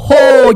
โห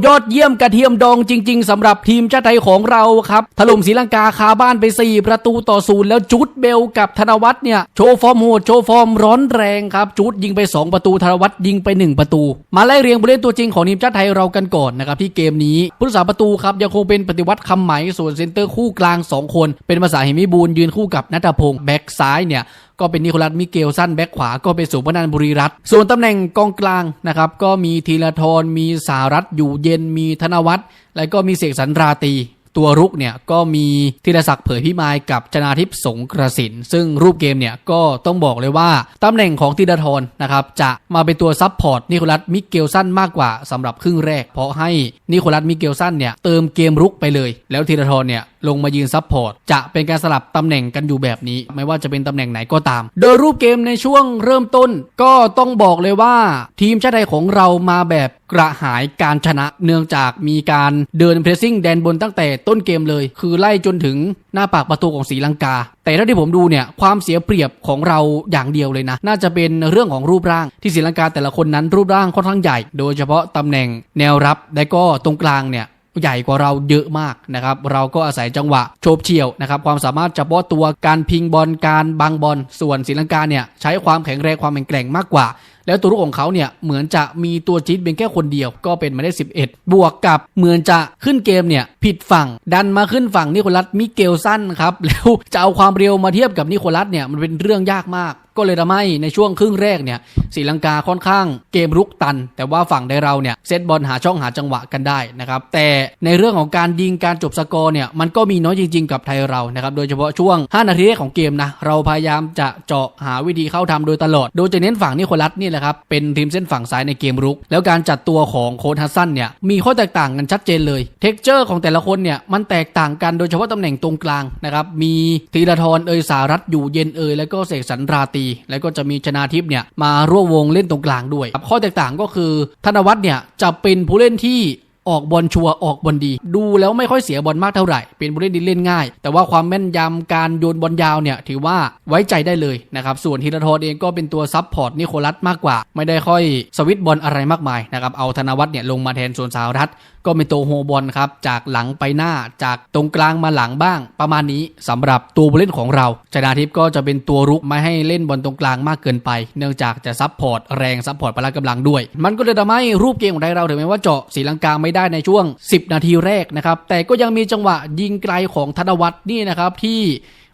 ยอดเยี่ยมกระเทียมดองจริง ๆสำหรับทีมชาติไทยของเราครับ ถล่มศรีลังกาคาบ้านไป 4 ประตูต่อศูนย์แล้วจูดเบลกับธนวัฒน์เนี่ย โชว์ฟอร์มโหดโชว์ฟอร์มร้อนแรงครับจูดยิงไป 2 ประตูธนวัฒน์ยิงไป 1 ประตู มาไล่เรียงผู้เล่นตัวจริงของทีมชาติไทยเรากันก่อนนะครับที่เกมนี้ผู้รักษาประตูครับยังคงเป็นปฏิวัติคำไหมส่วนเซนเตอร์คู่กลาง 2 คน เป็นภาษาหิมิบูลยืนคู่กับนัทพงศ์แบ็กซ้ายเนี่ย ก็เป็นนิโคลัสมิเกลสั้นแบ็คขวาก็เป็นสุพนันทบุรีรัตน์ส่วนตำแหน่งกองกลางนะครับก็มีธีรทรมีสารัตอยู่เย็นมีธนวัฒน์และก็มีเสกสรรราตี ตัวรุกเนี่ยก็มีธีรศักดิ์เผยพิมายกับชนาทิพย์สงกระสิน ซึ่งรูปเกมเนี่ยก็ต้องบอกเลยว่าตำแหน่งของธีรทรนะครับจะมาเป็นตัวซับพอร์ตนิโคลัสมิเกลสั้นมากกว่าสำหรับครึ่งแรก เพราะให้นิโคลัสมิเกลสั้นเนี่ยเติมเกมรุกไปเลย แล้วธีรทรเนี่ยลงมายืนซับพอร์ตจะเป็นการสลับตำแหน่งกันอยู่แบบนี้ ไม่ว่าจะเป็นตำแหน่งไหนก็ตาม โดยรูปเกมในช่วงเริ่มต้น ก็ต้องบอกเลยว่าทีมชาติไทยของเรามาแบบกระหายการชนะเนื่องจากมีการเดินเพรสซิ่งแดนบนตั้งแต่ต้นเกมเลย คือไล่จนถึงหน้าปากประตูของศรีลังกา แต่ถ้าที่ผมดูเนี่ยความเสียเปรียบของเราอย่างเดียวเลยนะ น่าจะเป็นเรื่องของรูปร่างที่ศรีลังกาแต่ละคนนั้นรูปร่างค่อนข้างใหญ่ โดยเฉพาะตำแหน่งแนวรับและก็ตรงกลางเนี่ยใหญ่กว่าเราเยอะมากนะครับ เราก็อาศัยจังหวะโฉบเฉี่ยวนะครับ ความสามารถเฉพาะตัวการพิงบอลการบังบอลส่วนศรีลังกาเนี่ยใช้ความแข็งแรงความแข็งแกร่งมากกว่า แล้วตัวลูกของเขาเนี่ยเหมือนจะมีตัวจี๊ดเป็นแค่คนเดียวก็เป็นมายเลข11 บวกกับเหมือนจะขึ้นเกมเนี่ยผิดฝั่งดันมาขึ้นฝั่งนิโคลัสมิเกลสันครับแล้วจะเอาความเร็วมาเทียบกับนิโคลัสเนี่ยมันเป็นเรื่องยากมากก็เลยทำให้ในช่วงครึ่งแรกเนี่ยศรีลังกาค่อนข้างเกมรุกตัน แต่ว่าฝั่งไดเราเนี่ยเซตบอลหาช่องหาจังหวะกันได้นะครับแต่ในเรื่องของการยิงการจบสกอร์เนี่ยมันก็มีน้อยจริง ๆ กับไทยเรานะครับโดยเฉพาะช่วง 5 นาทีแรกของเกมนะเราพยายามจะเจาะหาวิธีเข้าทำโดยตลอด โดยจะเน้นฝั่งนิโคลัสนี่แหละครับ เป็นทีมเส้นฝั่งซ้ายในเกมรุก แล้วการจัดตัวของโค้ชฮัสซันเนี่ยมีข้อแตกต่างกันชัดเจนเลย เท็กเจอร์ของแต่ละคนเนี่ยมันแตกต่างกันโดยเฉพาะตำแหน่งตรงกลางนะครับมีธีรทรเอยสารัตอยู่เย็นเอยแล้วก็เสกสรรราตี แล้วก็จะมีชนาทิพย์เนี่ยมาร่วมวงเล่นตรงกลางด้วย ข้อแตกต่างก็คือธนวัฒน์เนี่ยจะเป็นผู้เล่นที่ ออกบอลชัวออกบอลดี ดูแล้วไม่ค่อยเสียบอลมากเท่าไหร่ เป็นผู้เล่นที่เล่นง่าย แต่ว่าความแม่นยำการโยนบอลยาวเนี่ยถือว่าไว้ใจได้เลยนะครับส่วนธีรทรเองก็เป็นตัวซับพอร์ตนิโคลัสมากกว่า ไม่ได้ค่อยสวิตบอลอะไรมากมายนะครับเอาธนวัฒน์เนี่ยลงมาแทนส่วนสาวรัต ก็เป็นตัวโฮบอลครับ จากหลังไปหน้าจากตรงกลางมาหลังบ้าง ประมาณนี้สำหรับตัวผู้เล่นของเราชนาทิพย์ก็จะเป็นตัวรุกไม่ให้เล่นบอลตรงกลางมากเกินไป เนื่องจากจะซับพอร์ตแรงซับพอร์ตพละกำลังด้วย มันก็เลยทำให้รูปเกมของไทยเราถึงแม้ว่าเจาะศรีลังกาไม่ได้ในช่วง 10 นาทีแรกนะครับแต่ก็ยังมีจังหวะยิงไกลของธนวัฒน์นี่นะครับที่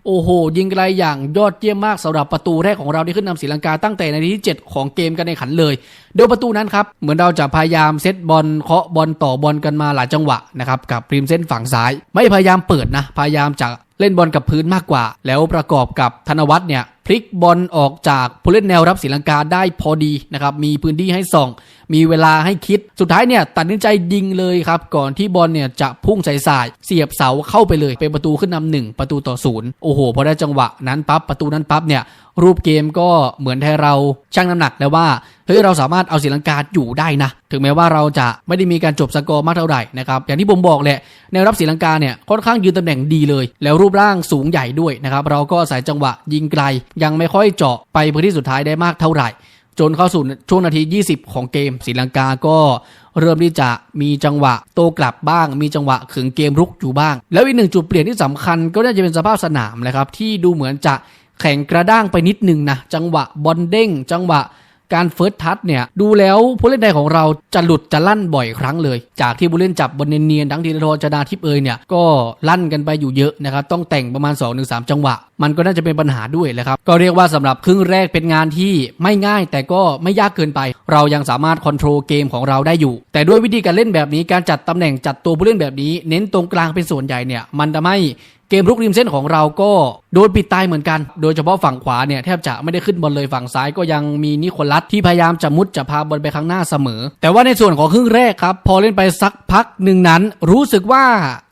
โอ้โห ยิงไกลอย่างยอดเยี่ยมมากสำหรับประตูแรกของเราที่ขึ้นนำศรีลังกาตั้งแต่ในาทีที่ 7 ของเกมกันในขันเลย โดยประตูนั้นครับ เหมือนเราจะพยายามเซตบอลเคาะบอลต่อบอลกันมาหลายจังหวะนะครับกับริมเส้นฝั่งซ้าย ไม่พยายามเปิดนะ พยายามจะเล่นบอลกับพื้นมากกว่า แล้วประกอบกับธนวัฒน์เนี่ยพลิกบอลออกจากผู้เล่นแนวรับศรีลังกาได้พอดีนะครับมีพื้นที่ให้ส่อง มีเวลาให้คิดสุดท้ายเนี่ยตัดสินใจยิงเลยครับ ก่อนที่บอลเนี่ยจะพุ่งใส่สายเสียบเสาเข้าไปเลย เป็นประตูขึ้นนำหนึ่งประตูต่อศูนย์โอ้โหพอได้จังหวะนั้นปั๊บประตูนั้นปั๊บเนี่ย รูปเกมก็เหมือนไทยเราชั่งน้ำหนักแล้วว่าเฮ้ยเราสามารถเอาศรีลังกาอยู่ได้นะ ถึงแม้ว่าเราจะไม่ได้มีการจบสกอร์มากเท่าไหร่นะครับอย่างที่ผมบอกแหละแนวรับศรีลังกาเนี่ยค่อนข้างยืนตำแหน่งดีเลย แล้วรูปร่างสูงใหญ่ด้วยนะครับเราก็อาศัยจังหวะยิงไกล ยังไม่ค่อยเจาะไปพื้นที่สุดท้ายได้มากเท่าไหร่ จนเข้าสู่ช่วงนาที 20 ของเกมศรีลังกาก็เริ่มที่จะมีจังหวะโตกลับบ้าง มีจังหวะขึงเกมรุกอยู่บ้าง แล้วอีกหนึ่งจุดเปลี่ยนที่สำคัญก็น่าจะเป็นสภาพสนามเลยครับที่ดูเหมือนจะ แข็งกระด้างไปนิดนึงนะ จังหวะบอลเด้ง จังหวะการเฟิร์สทัชเนี่ย ดูแล้วผู้เล่นใดของเราจะหลุดจะลั่นบ่อยครั้งเลย จากที่ผู้เล่นจับบอลเนียนๆทั้งทีรทรจนาทิพย์เอยเนี่ย ก็ลั่นกันไปอยู่เยอะนะครับ ต้องแต่งประมาณ 2-3 จังหวะ มันก็น่าจะเป็นปัญหาด้วยแหละครับ ก็เรียกว่าสำหรับครึ่งแรกเป็นงานที่ไม่ง่าย แต่ก็ไม่ยากเกินไป เรายังสามารถคอนโทรลเกมของเราได้อยู่ แต่ด้วยวิธีการเล่นแบบนี้การจัดตำแหน่งจัดตัวผู้เล่นแบบนี้ เน้นตรงกลางเป็นส่วนใหญ่เนี่ยมันทำให้ เกมรุกริมเส้นของเราก็โดนปิดตายเหมือนกัน โดยเฉพาะฝั่งขวาเนี่ยแทบจะไม่ได้ขึ้นบอลเลยฝั่งซ้ายก็ยังมีนิโคลัสที่พยายามจะมุดจะพาบอลไปข้างหน้าเสมอ แต่ว่าในส่วนของครึ่งแรกครับ พอเล่นไปสักพักหนึ่งนั้น รู้สึกว่า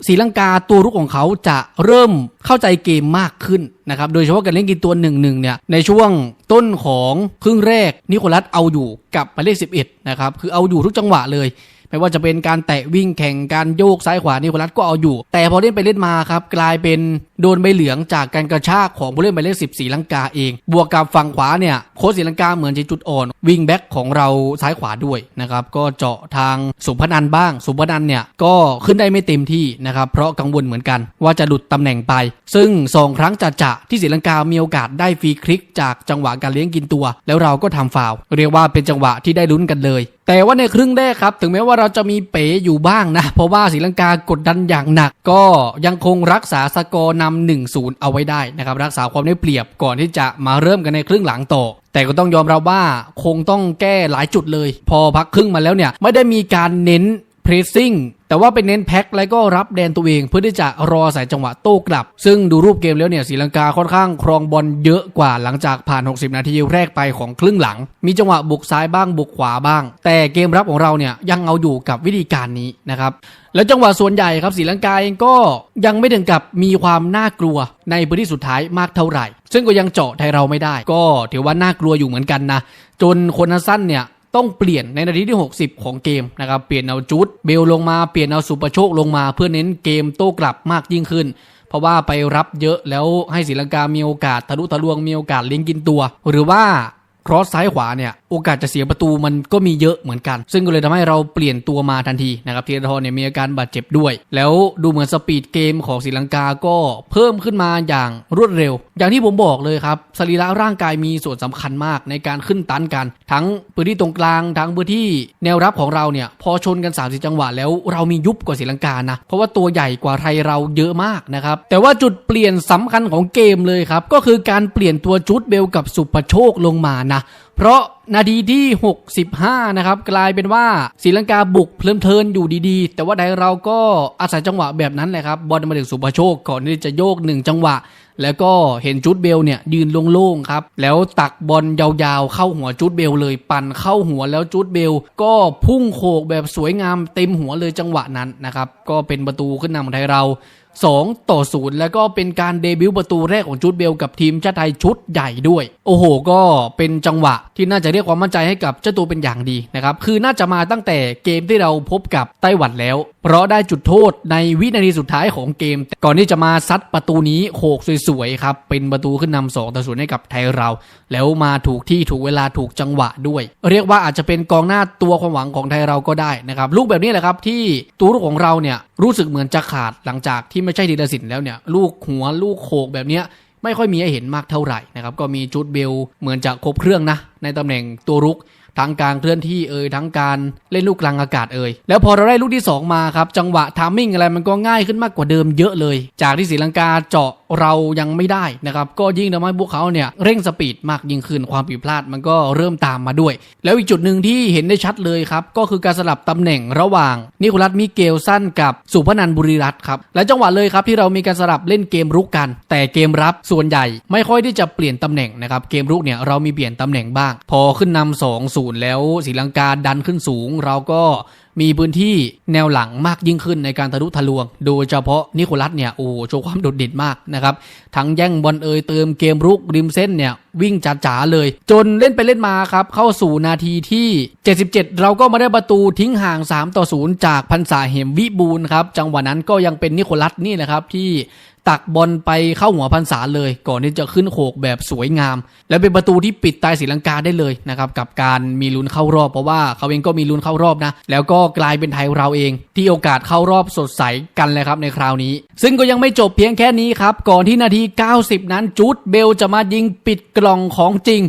ศรีลังกาตัวรุกของเขาจะเริ่มเข้าใจเกมมากขึ้นนะครับ โดยเฉพาะการเล่นกินตัวหนึ่งหนึ่งเนี่ยในช่วงต้นของครึ่งแรกนิโคลัสเอาอยู่กับหมายเลข11นะครับคือเอาอยู่ทุกจังหวะเลย ไม่ว่าจะเป็นการแตะวิ่งแข่งการโยกซ้ายขวานิโคลัสก็เอาอยู่ แต่พอเล่นไปเล่นมาครับกลายเป็นโดนใบเหลืองจากการกระชากของผู้เล่นหมายเลข10สีลังกาเอง บวกกับฝั่งขวาเนี่ยโค้ชสีลังกาเหมือนจะจุดอ่อนวิ่งแบ็คของเราซ้ายขวาด้วยนะครับก็เจาะทางสุพนันบ้าง สุพนันเนี่ยก็ขึ้นได้ไม่เต็มที่นะครับเพราะกังวลเหมือนกัน ว่าจะหลุดตำแหน่งไป ซึ่งสองครั้งจะจะที่ศรีลังกามีโอกาสได้ฟรีคลิกจากจังหวะการเลี้ยงกินตัว แล้วเราก็ทำฟาวเรียกว่าเป็นจังหวะที่ได้ลุ้นกันเลยแต่ว่าในครึ่งแรกครับ ถึงแม้ว่าเราจะมีเป๋อยู่บ้างนะ เพราะว่าศรีลังกากดดันอย่างหนัก ก็ยังคงรักษาสกอร์นำหนึ่งศูนย์เอาไว้ได้นะครับ รักษาความได้เปรียบก่อนที่จะมาเริ่มกันในครึ่งหลังต่อแต่ก็ต้องยอมรับว่าคงต้องแก้หลายจุดเลย พอพักครึ่งมาแล้วเนี่ยไม่ได้มีการเน้น pressing แต่ว่าเป็นเน้นแพ็คแล้วก็รับแดนตัวเอง เพื่อที่จะรอใส่จังหวะโต้กลับ ซึ่งดูรูปเกมแล้วเนี่ยศรีลังกาค่อนข้างครองบอลเยอะกว่าหลังจากผ่าน 60 นาทีแรกไปของครึ่งหลัง มีจังหวะบุกซ้ายบ้างบุกขวาบ้าง แต่เกมรับของเราเนี่ยยังเอาอยู่กับวิธีการนี้นะครับแล้วจังหวะส่วนใหญ่ครับศรีลังกาเองก็ยังไม่ถึงกับมีความน่ากลัวในพื้นที่สุดท้ายมากเท่าไหร่ ซึ่งก็ยังเจาะไทยเราไม่ได้ ก็ถือว่าน่ากลัวอยู่เหมือนกันนะจนคนสั้นเนี่ย ต้องเปลี่ยนในนาทีที่ 60 ของเกมนะครับเปลี่ยนเอาจุดเบลลงมาเปลี่ยนเอาสุประโชคลงมา เพื่อเน้นเกมโต้กลับมากยิ่งขึ้น เพราะว่าไปรับเยอะแล้วให้ศรีลังกามีโอกาสทะลุทะลวงมีโอกาสเลี้ยงกินตัว หรือว่าครอสซ้ายขวาเนี่ย โอกาสจะเสียประตูมันก็มีเยอะเหมือนกัน ซึ่งก็เลยทำให้เราเปลี่ยนตัวมาทันทีนะครับธีรทรเนี่ยมีอาการบาดเจ็บด้วย แล้วดูเหมือนสปีดเกมของศรีลังกาก็เพิ่มขึ้นมาอย่างรวดเร็ว อย่างที่ผมบอกเลยครับสรีระร่างกายมีส่วนสำคัญมากในการขึ้นตันกัน ทั้งพื้นที่ตรงกลางทั้งพื้นที่แนวรับของเราเนี่ยพอชนกัน3ามสิจังหวะแล้วเรามียุบกว่าศรีลังกานะเพราะว่าตัวใหญ่กว่าไทยเราเยอะมากนะครับแต่ว่าจุดเปลี่ยนสำคัญของเกมเลยครับก็คือการเปลี่ยนตัวจุดเบลกับสุประโชคลงมานะเพราะนาทีที่ 65 นะครับ กลายเป็นว่าศรีลังกาบุกเพลินเพลินอยู่ดีๆ แต่ว่าไทยเราก็อาศัยจังหวะแบบนั้นแหละครับ บอลมาถึงสุภโชคก่อนที่จะโยกหนึ่งจังหวะ แล้วก็เห็นจุดเบลเนี่ยยืนโล่งๆครับ แล้วตักบอลยาวๆ เข้าหัวจุดเบลเลยปั่นเข้าหัวแล้วจุดเบล ก็พุ่งโขกแบบสวยงามเต็มหัวเลยจังหวะนั้นนะครับ ก็เป็นประตูขึ้นนำของไทยเรา 2 ต่อ 0 แล้วก็เป็นการเดบิวต์ประตูแรกของจูดเบลกับทีมชาติไทยชุดใหญ่ด้วย โอ้โห ก็เป็นจังหวะที่น่าจะเรียกความมั่นใจให้กับเจ้าตัวเป็นอย่างดีนะครับ คือน่าจะมาตั้งแต่เกมที่เราพบกับไต้หวันแล้วเพราะได้จุดโทษในวินาทีสุดท้ายของเกม ก่อนที่จะมาซัดประตูนี้โขกสวยๆครับ เป็นประตูขึ้นนำ2ต่อ0ให้กับไทยเรา แล้วมาถูกที่ถูกเวลาถูกจังหวะด้วย เรียกว่าอาจจะเป็นกองหน้าตัวความหวังของไทยเราก็ได้นะครับ ลูกแบบนี้แหละครับที่ตัวลูกของเราเนี่ยรู้สึกเหมือนจะขาดหลังจากที่ไม่ใช่ดีลสินแล้วเนี่ยลูกหัวลูกโขกแบบเนี้ยไม่ค่อยมีให้เห็นมากเท่าไหร่นะครับก็มีจุดเบลเหมือนจะครบเครื่องนะในตำแหน่งตัวรุก ทั้งการเคลื่อนที่เอ่ยทั้งการเล่นลูกกลางอากาศเอ่ยแล้วพอเราได้ลูกที่ 2 มาครับจังหวะทามมิ่งอะไรมันก็ง่ายขึ้นมากกว่าเดิมเยอะเลย จากที่ศรีลังกาเจาะ เรายังไม่ได้นะครับ ก็ยิ่งทำให้พวกเขาเนี่ยเร่งสปีดมากยิ่งขึ้นความผิดพลาดมันก็เริ่มตามมาด้วย แล้วอีกจุดหนึ่งที่เห็นได้ชัดเลยครับ ก็คือการสลับตำแหน่งระหว่างนิโคลัสมิเกลสั้นกับสุพนันบุรีรัตครับและจังหวะเลยครับที่เรามีการสลับเล่นเกมรุกกัน แต่เกมรับส่วนใหญ่ไม่ค่อยที่จะเปลี่ยนตำแหน่งนะครับเกมรุกเนี่ยเรามีเปลี่ยนตำแหน่งบ้าง พอขึ้นนำสองศูนย์แล้วศรีลังกาดันขึ้นสูง เราก็มีพื้นที่แนวหลังมากยิ่งขึ้นในการทะลุทะลวง โดยเฉพาะนิโคลัสเนี่ย โอ้โหโชว์ความโดดเด่นมากนะครับ ทั้งแย่งบอลเอยเติมเกมรุกริมเส้นเนี่ยวิ่งจ๋าๆเลย จนเล่นไปเล่นมาครับ เข้าสู่นาทีที่ 77 เราก็มาได้ประตูทิ้งห่าง 3 ต่อ 0 จากพันษาเหมวิบูลครับ จังหวะนั้นก็ยังเป็นนิโคลัสนี่แหละครับที่ตักบอลไปเข้าหัวพันษาเลย ก่อนที่จะขึ้นโขกแบบสวยงาม และเป็นประตูที่ปิดตายศรีลังกาได้เลยนะครับกับการมีลุ้นเข้ารอบเพราะว่าเขาเองก็มีลุ้นเข้ารอบนะ แล้วก็กลายเป็นไทยเราเอง ที่โอกาสเข้ารอบสดใสกันเลยครับในคราวนี้ ซึ่งก็ยังไม่จบเพียงแค่นี้ครับก่อนที่นาที 90 นั้นจูดเบลจะมายิงปิดกล่องของจริง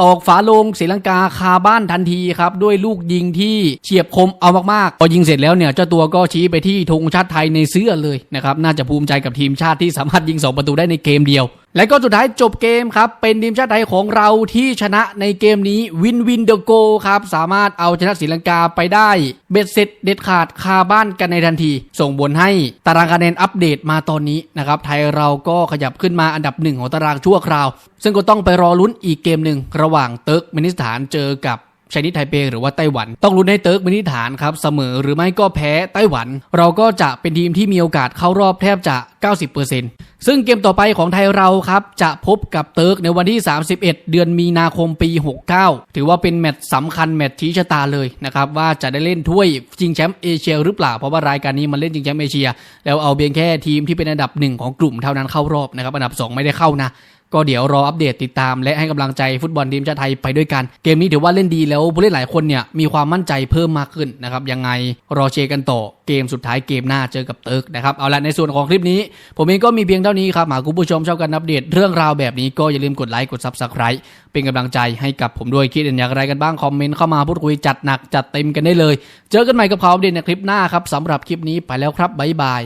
ตอกฝาโลงศรีลังกาคาบ้านทันทีครับ ด้วยลูกยิงที่เฉียบคมเอามากๆ พอยิงเสร็จแล้วเนี่ยเจ้าตัวก็ชี้ไปที่ธงชาติไทยในเสื้อเลยนะครับ น่าจะภูมิใจกับทีมชาติที่สามารถยิง 2 ประตูได้ในเกมเดียวและก็สุดท้ายจบเกมครับ เป็นทีมชาติไทยของเราที่ชนะในเกมนี้วินวินเดอะโกครับ สามารถเอาชนะศรีลังกาไปได้ เบ็ดเสร็จเด็ดขาดคาบ้านกันในทันที ส่งบนให้ตารางคะแนนอัปเดตมาตอนนี้นะครับ ไทยเราก็ขยับขึ้นมาอันดับหนึ่งของตารางชั่วคราว ซึ่งก็ต้องไปรอลุ้นอีกเกมหนึ่งระหว่างเติร์กเมนิสถานเจอกับ ชนีสไทเปหรือว่าไต้หวัน ต้องลุ้นให้เติร์กมินิฐานครับเสมอหรือไม่ก็แพ้ไต้หวัน เราก็จะเป็นทีมที่มีโอกาสเข้ารอบแทบจะ 90%ซึ่งเกมต่อไปของไทยเราครับจะพบกับเติร์กในวันที่ 31 เดือนมีนาคมปี 69 ถือว่าเป็นแมตช์สำคัญแมตช์ชี้ชะตาเลยนะครับว่าจะได้เล่นถ้วยชิงแชมป์เอเชียหรือเปล่าเพราะว่ารายการนี้มันเล่นชิงแชมป์เอเชีย แล้วเอาเพียงแค่ทีมที่เป็นอันดับหนึ่งของกลุ่มเท่านั้นเข้ารอบนะครับอันดับ 2 ไม่ได้เข้านะ ก็เดี๋ยวรออัปเดตติดตาม และให้กำลังใจฟุตบอลทีมชาติไทยไปด้วยกัน เกมนี้ถือว่าเล่นดีแล้วผู้เล่นหลายคนเนี่ยมีความมั่นใจเพิ่มมากขึ้นนะครับยังไงรอเชียร์กันต่อเกมสุดท้ายเกมหน้าเจอกับเติร์กนะครับเอาละในส่วนของคลิปนี้ ผมเองก็มีเพียงเท่านี้ครับหากคุณผู้ชมชอบการอัปเดตเรื่องราวแบบนี้ก็อย่าลืมกดไลค์กด Subscribe เป็นกำลังใจให้กับผมด้วยคิดเห็นอย่างไรกันบ้างคอมเมนต์เข้ามาพูดคุยจัดหนักจัดเต็มกันได้เลย เจอกันใหม่กับข่าวอัปเดตในคลิปหน้าครับสำหรับคลิปนี้ไปแล้วครับบ๊ายบาย